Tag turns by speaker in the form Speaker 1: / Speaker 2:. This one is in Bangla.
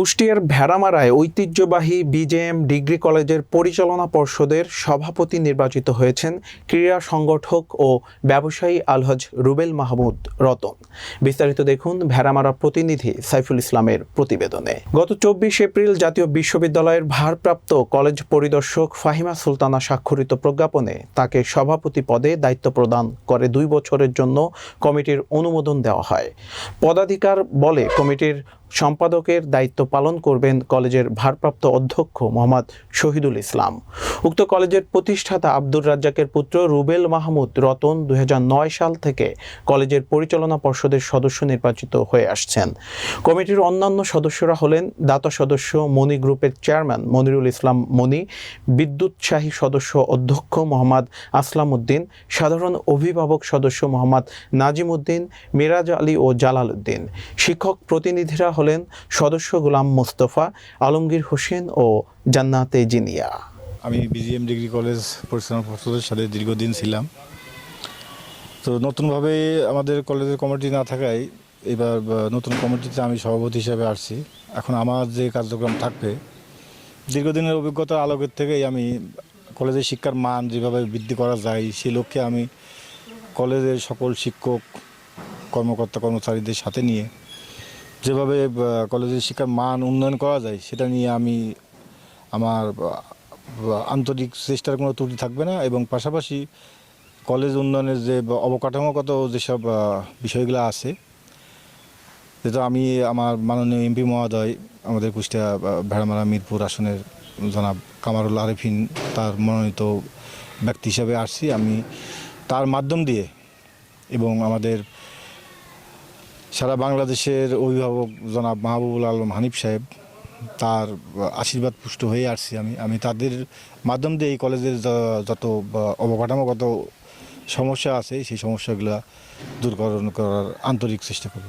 Speaker 1: কুষ্টিয়ার ভেড়ামারায় ঐতিহ্যবাহী বিজেএম ডিগ্রি কলেজের পরিচালনা পর্ষদের সভাপতি নির্বাচিত হয়েছেন ক্রীড়া সংগঠক ও ব্যবসায়ী আলহাজ রুবেল মাহমুদ রতন। বিস্তারিত দেখুন ভেড়ামারা প্রতিনিধি সাইফুল ইসলামের প্রতিবেদনে। গত চব্বিশ এপ্রিল জাতীয় বিশ্ববিদ্যালয়ের ভারপ্রাপ্ত কলেজ পরিদর্শক ফাহিমা সুলতানা স্বাক্ষরিত প্রজ্ঞাপনে তাকে সভাপতি পদে দায়িত্ব প্রদান করে দুই বছরের জন্য কমিটির অনুমোদন দেওয়া হয়। পদাধিকার বলে কমিটির সম্পাদকের দায়িত্ব পালন করবেন কলেজের ভারপ্রাপ্ত অধ্যক্ষ মোহাম্মদ শহীদুল ইসলাম। উক্ত কলেজের প্রতিষ্ঠাতা আব্দুর রাজ্জাকের পুত্র রুবেল মাহমুদ রতন দু হাজার নয় সাল থেকে কলেজের পরিচালনা পর্ষদের সদস্য নির্বাচিত হয়ে আসছেন। কমিটির অন্যান্য সদস্যরা হলেন দাতা সদস্য মনি গ্রুপের চেয়ারম্যান মনিরুল ইসলাম মনি বিদ্যুৎসাহী সদস্য অধ্যক্ষ মোহাম্মদ আসলাম উদ্দিন সাধারণ অভিভাবক সদস্য মোহাম্মদ নাজিম উদ্দিন মিরাজ আলী ও জালাল উদ্দিন শিক্ষক প্রতিনিধিরা হলেন সদস্য গোলাম মোস্তফা, আলমগীর হোসেন ও জান্নাতে জিনিয়া।
Speaker 2: আমি বিজিএম ডিগ্রি কলেজ পরিচালনা পর্ষদের সাথে দীর্ঘদিন ছিলাম। তো নতুনভাবে আমাদের কলেজের কমিটি না থাকায় এবার নতুন কমিটিতে আমি সভাপতি হিসেবে আসছি। এখন আমার যে কার্যক্রম থাকবে, দীর্ঘদিনের অভিজ্ঞতার আলোকের থেকেই আমি কলেজের শিক্ষার মান যেভাবে বৃদ্ধি করা যায় সেই লক্ষ্যে আমি কলেজের সকল শিক্ষক, কর্মকর্তা, কর্মচারীদের সাথে নিয়ে যেভাবে কলেজের শিক্ষার মান উন্নয়ন করা যায়, সেটা নিয়ে আমি আমার আন্তরিক চেষ্টার কোনো ত্রুটি থাকবে না এবং পাশাপাশি কলেজ উন্নয়নের যে অবকাঠামোগত যেসব বিষয়গুলো আছে, যেটা আমি আমার মাননীয় এমপি মহোদয়, আমাদের কুষ্টিয়া ভেড়ামারা মিরপুর আসনের জনাব কামারুল আরেফিন, তার মনোনীত ব্যক্তি হিসাবে আসছি। আমি তার মাধ্যম দিয়ে এবং আমাদের সারা বাংলাদেশের অভিভাবক জনাব মাহবুবুল আলম হানিফ সাহেব, তার আশীর্বাদ পুষ্ট হয়ে আসছি আমি। আমি তাদের মাধ্যম দিয়ে এই কলেজের যত অবকাঠামোগত সমস্যা আছে, সেই সমস্যাগুলো দূরকরণ করার আন্তরিক চেষ্টা করব।